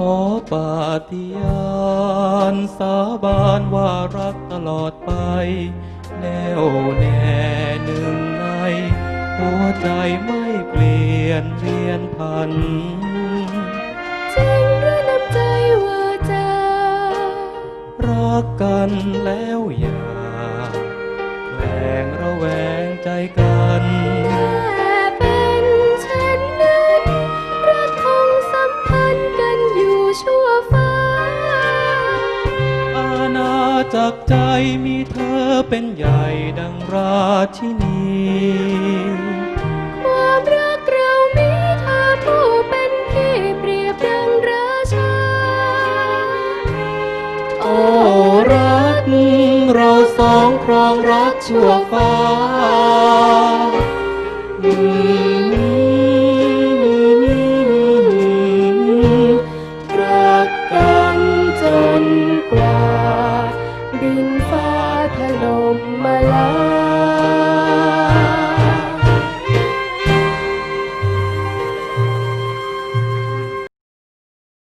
ขอปาฏิญาณสาบานว่ารักตลอดไป แน่วแน่หนึ่งใน หัวใจไม่เปลี่ยนเรียนพันจริงด้วยน้ำใจว่าจะรักกันแล้วอย่า จากใจมีเธอเป็นใหญ่ดังราชินีความรักเรามีเธอผู้เป็นที่เปรียบดังราชา โอ้รักเราสองครองรักชั่วฟ้า จนกว่าดินฟ้าถล่มมาแล้ว